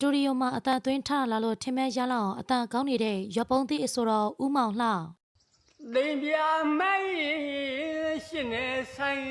တူဒီယိုမှာအတန်သွင်းထားလာလို့ထင်မဲ့ရလောက်အောင်အတန်ကောင်းနေတဲ့ရပုံသည့်အဆိုတော်ဦးမောင်လှလိမ်ပြမိုင်းရှင်နေဆိုင်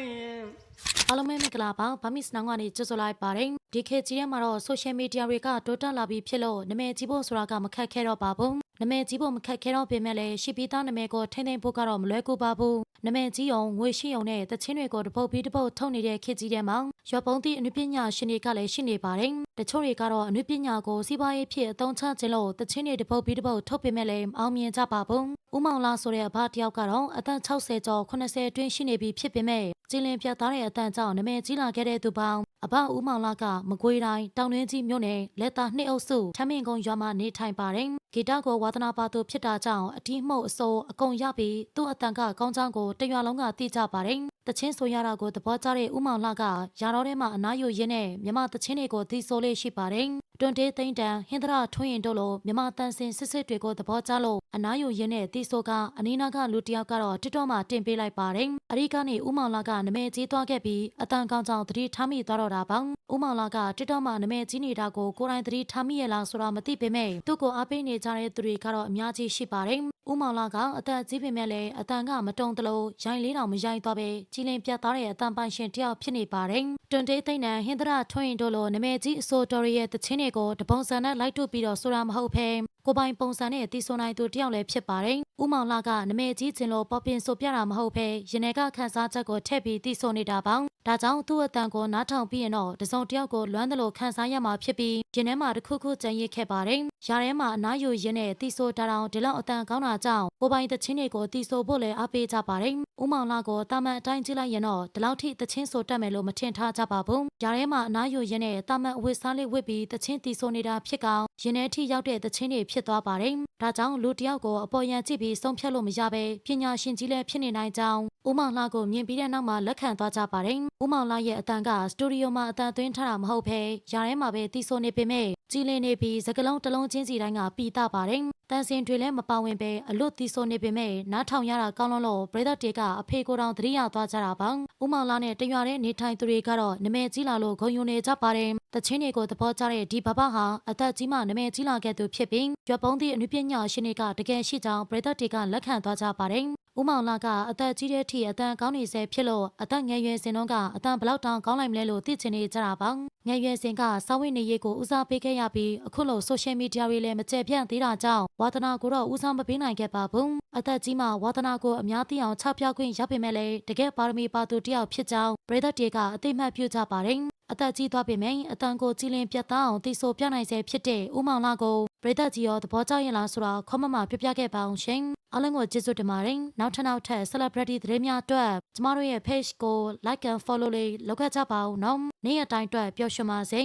အားလုံးပဲမင်္ဂလာပါဗမစ်နောင်ကနေကြိုဆိုလိုက်ပါတယ်ဒီခေတ်ကြီးထဲမှာတော့ဆိုရှယ်မီဒီယာတွေကတိုးတက်လာပြီးဖြစ်လို့နာမည်ကြီးဖို့ဆိုတာကမခက်ခဲတော့ပါဘူး နာမည်ကြီးဖို့မခက်ခဲတော့ပေမဲ့လည်းရှိပြီးသားနာမည်ကိုထိမ့်သိမ့်ဖို့ကတော့မလွယ်ကူပါဘူးနာမည်ကြီးအောင်ငွေရှိအောင်နဲ့တချင်းတွေကိုတပုတ်ပြီးတပုတ်ထုတ်နေတဲ့ခေတ်ကြီးထဲမှာရောပုံသည့်အနုပညာရှင်တွေကလည်းရှိနေပါတယ်တချို့တွေကတော့အနုပညာကိုစီးပွားရေးဖြစ်အသုံးချခြင်းလို့တချင်းတွေတပုတ်ပြီးတပုတ်ထုတ်ပေမဲ့လည်းမအောင်မြင်ကြပါဘူးဦးမောင်လာဆိုတဲ့အဘတစ်ယောက်ကတော့အသက်60ကျော်80အတွင်းရှိနေပြီဖြစ်ပေမဲ့ကျင်းလင်းပြတ်သားတဲ့အတန်ကြောင့်နာမည်ကြီးလာခဲ့တဲ့သူပေါင်း အဘဦးမောင်လာကမကွေးတိုင်းတောင်တွင်းကြီးမြို့နယ်လက်သားနှစ်အုပ်စုထမင်းကုန်းရွာမှာနေထိုင်ပါတယ်ဂီတကိုဝါသနာပါသူဖြစ်တာကြောင့်အတီးမှုတ်အစိုးအကုန်ရပြီးသူ့အတန်ကကောင်းချောင်းကိုတရွာလုံးကသိကြပါတယ် တချင်းဆိုရတာကိုသဘောကျတဲ့ဦးမောင်လာကယာတော်ထဲမှာအနားယူရင်းနဲ့မြမတချင်းတွေကိုသိဆိုလေးရှိပါတယ်တွန်တေးသိန်းတန်ဟင်္ဒရာထွင်းရင်တို့လိုမြမတန်စင်စစ်စစ်တွေကိုသဘောကျလို့အနားယူရင်းနဲ့သိဆိုကအနီးနားကလူတစ်ယောက်ကတော့တစ်တော့မှတင်ပေးလိုက်ပါတယ်အရိကနေဦးမောင်လာကနမဲကြီးသွားခဲ့ပြီးအတန်ကောင်းကြောင်သတိထားမိသွားတော့တာပေါ့ဦးမောင်လာကတစ်တော့မှနမဲကြီးနေတာကိုကိုယ်တိုင်သတိထားမိရလားဆိုတာမသိပေမဲ့သူ့ကိုအားပေးနေကြတဲ့သူတွေကတော့အများကြီးရှိပါတယ် ဦးမောင်လာကအသက်ကြီးပေမဲ့လည်းအတန်ကမတုံတလို့ရိုင်းလေးတောင်မရိုင်းသွားပဲကြီးလင်းပြတ်သားတဲ့အတန်ပိုင်ရှင်တစ်ယောက်ဖြစ်နေပါတယ်တွန်တေးသိန်းတန်ဟင်္ဒရာထွင်းရင်တို့လိုနမဲကြီးအစိုးတော်ရဲ့တချင်းတွေကိုတပုံစံနဲ့လိုက်ထုတ်ပြီးတော့ဆိုတာမဟုတ်ဘဲ ကိုပိုင်ပုံစံနဲ့တီဆိုနိုင်သူတယောက်လည်းဖြစ်ပါတယ်။ဦးမောင်လာကနမဲကြီးချင်းလို့ပေါ်ပင်ဆိုပြတာမဟုတ်ဘဲရင်ထဲကခန်းစားချက်ကိုထည့်ပြီးတီဆိုနေတာပေါ့။ဒါကြောင့်သူ့အတန်ကိုနားထောင်ပြီးရင်တော့တစုံတစ်ယောက်ကိုလွမ်းတယ်လို့ခန်းစားရမှာဖြစ်ပြီးရင်ထဲမှာတစ်ခုခုကြံရစ်ခဲ့ပါတယ်။ຢာထဲမှာအနားယူရင်းနဲ့တီဆိုတာတောင်ဒီလောက်အတန်ကောင်းတာကြောင့်ကိုပိုင်တချင်းတွေကိုတီဆိုဖို့လည်းအားပေးကြပါတယ်။ ဦးမောင်လာကိုတာမန်အတိုင်းကြည့်လိုက်ရင်တော့ဒီလောက်ထိတချင်းဆိုတတ်မယ်လို့မထင်ထားကြပါဘူး။ຢာထဲမှာအနားယူရင်းနဲ့တာမန်အဝတ်စားလေးဝတ်ပြီးတချင်းတီဆိုနေတာဖြစ်ကောင်ရင်ထဲထိရောက်တဲ့တချင်းတွေဖြစ်သွားပါတယ်။ဒါကြောင့်လူတစ်ယောက်ကိုအပေါ်ယံကြည့်ပြီးဆုံးဖြတ်လို့မရဘဲပညာရှင်ကြီးလည်းဖြစ်နေနိုင်ကြောင်းဦးမောင်လာကိုမြင်ပြီးတဲ့နောက်မှာလက်ခံသွားကြပါတယ်။ဦးမောင်လာရဲ့အတန်ကစတူဒီယိုမှာအတန်သွင်းထားတာမဟုတ်ဘဲຢာထဲမှာပဲတီဆိုနေပေမဲ့ ကြည်လင်နေပြီးစကလုံးတစ်လုံးချင်းစီတိုင်းကပီတာပါတယ်။တန်စင်တွေလည်းမပါဝင်ပဲအလွတ်တီဆိုနေပေမဲ့နားထောင်ရတာကောင်းလုံးလို့ပရိသတ်တွေကအဖေကိုယ်တောင်သတိရသွားကြတာပါ။ဦးမောင်လာနဲ့တရွာတဲ့နေထိုင်သူတွေကတော့နမဲကြီးလာလို့ဂုံယူနေကြပါတယ်။တချင်းတွေကိုသဘောကျတဲ့ဒီဘဘဟာအသက်ကြီးမှနမဲကြီးလာခဲ့သူဖြစ်ပြီးရွက်ပုံးသည့်အနုပညာရှင်တွေကတကယ်ရှိကြောင်းပရိသတ်တွေကလက်ခံသွားကြပါတယ်။ ဦးမောင်လာကအသက်ကြီးတဲ့အထိအတန်ကောင်းနေစေဖြစ်လို့အသက်ငယ်ရွယ်စဉ်တုန်းကအတန်ဘလောက်တောင်ကောင်းလိုက်မလဲလို့သိချင်နေကြတာပါငယ်ရွယ်စဉ်ကစာဝတ်နေရေးကိုဦးစားပေးခဲ့ရပြီးအခုလိုဆိုရှယ်မီဒီယာတွေလည်းမကျက်ပြန့်သေးတာကြောင့်ဝါသနာကိုတော့ဦးစားမပေးနိုင်ခဲ့ပါဘူးအသက်ကြီးမှဝါသနာကိုအများသိအောင်ချပြခွင့်ရပေမဲ့လည်းတကယ်ပါရမီပါသူတစ်ယောက်ဖြစ်ကြောင်းပရိသတ်တွေကအသိမှတ်ပြုကြပါတယ် အသက်ကြီးသွားပေမဲ့အတန်ကိုကြည်လင်ပြတ်သားအောင်သိဆိုပြနိုင်စေဖြစ်တဲ့ဦးမောင်လာကိုပရိသတ်ကြီးရောသဘောကျရင်လားဆိုတာခေါမမပြပြခဲ့ပါအောင်ရှင်အားလုံးကိုကျေးဇူးတင်ပါတယ်နောက်ထပ်နောက်ထပ် celebrity သတင်းများအတွက်ကျမတို့ရဲ့ page ကို like and follow လေးလုပ်ခဲ့ကြပါဦးနော်နေ့ရက်တိုင်းအတွက်ပျော်ရွှင်ပါစေ